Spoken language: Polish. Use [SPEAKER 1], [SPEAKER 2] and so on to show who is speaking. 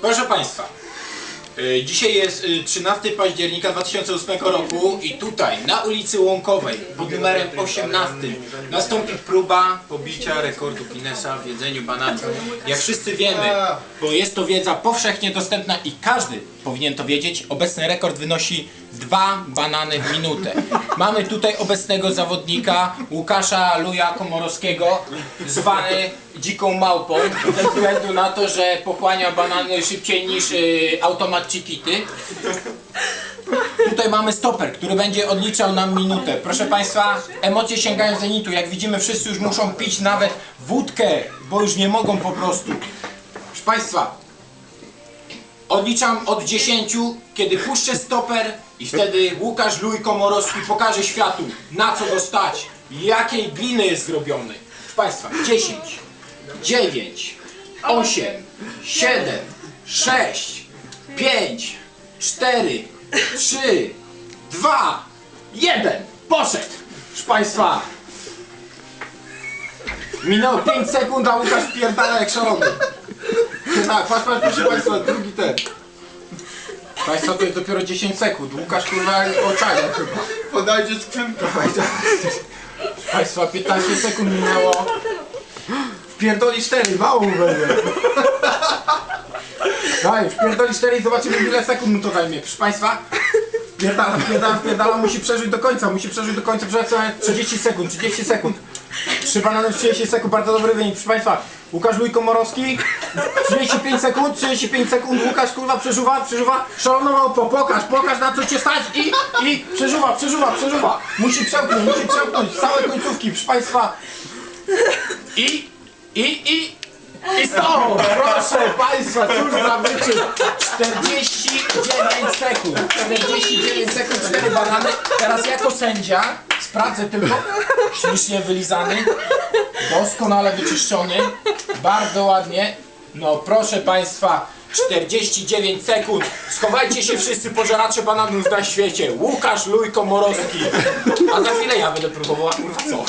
[SPEAKER 1] Proszę Państwa, dzisiaj jest y, 13 października 2008 roku i tutaj na ulicy Łąkowej pod numerem 18 nastąpi próba pobicia rekordu Guinnessa w jedzeniu bananów. Jak wszyscy wiemy, bo jest to wiedza powszechnie dostępna i każdy powinien to wiedzieć, obecny rekord wynosi dwa banany w minutę. Mamy tutaj obecnego zawodnika Łukasza Luja Komorowskiego, zwany dziką małpą, ze względu na to, że pochłania banany szybciej niż y, automat Chiquity. Tutaj mamy stoper, który będzie odliczał nam minutę. Proszę Państwa, emocje sięgają zenitu. Jak widzimy, wszyscy już muszą pić nawet wódkę, bo już nie mogą po prostu. Proszę Państwa, odliczam od 10, kiedy puszczę stoper i wtedy Łukasz Luj Komorowski pokaże światu, na co go stać, jakiej gliny jest zrobiony. Proszę Państwa, 10, 9, 8, 7, 6, 5, 4, 3, 2, 1. Poszedł! Proszę Państwa, minęło 5 sekund, a Łukasz pierdala jak szalony. Tak, patrz, patrz, proszę Państwa, drugi ten. Państwa, to jest dopiero 10 sekund. Łukasz kurwa oczaja chyba.
[SPEAKER 2] Podajcie skrzynkę.
[SPEAKER 1] Proszę Państwa, 15 sekund minęło. Wpierdoli 4, mało będzie. Daj, wpierdoli 4 i zobaczymy ile sekund mu to zajmie. Proszę Państwa, wpierdala, wpierdala, wpierdala, musi przeżyć do końca, musi przeżyć do końca, przeżyć sobie 30 sekund, 30 sekund. 3 banany w 30 sekund, bardzo dobry wynik, proszę Państwa. Łukasz Luj Komorowski, 35 sekund, 35 sekund, Łukasz kurwa przeżuwa, przeżuwa, szaloną małpo, pokaż, pokaż na co cię stać i, i przeżuwa, przeżuwa, przeżuwa. Musi przełknąć, musi przełknąć, całe końcówki, proszę Państwa. I, i, i, i stop! Proszę Państwa, cóż za wyczyn! 49 sekund. 49 sekund, 4 banany. Teraz jako sędzia sprawdzę tylko. Ślicznie wylizany. Doskonale wyczyszczony. Bardzo ładnie. No proszę Państwa, 49 sekund. Schowajcie się wszyscy pożeracze bananów na świecie. Łukasz Luj Komorowski. A za chwilę ja będę próbował, a kurwa co?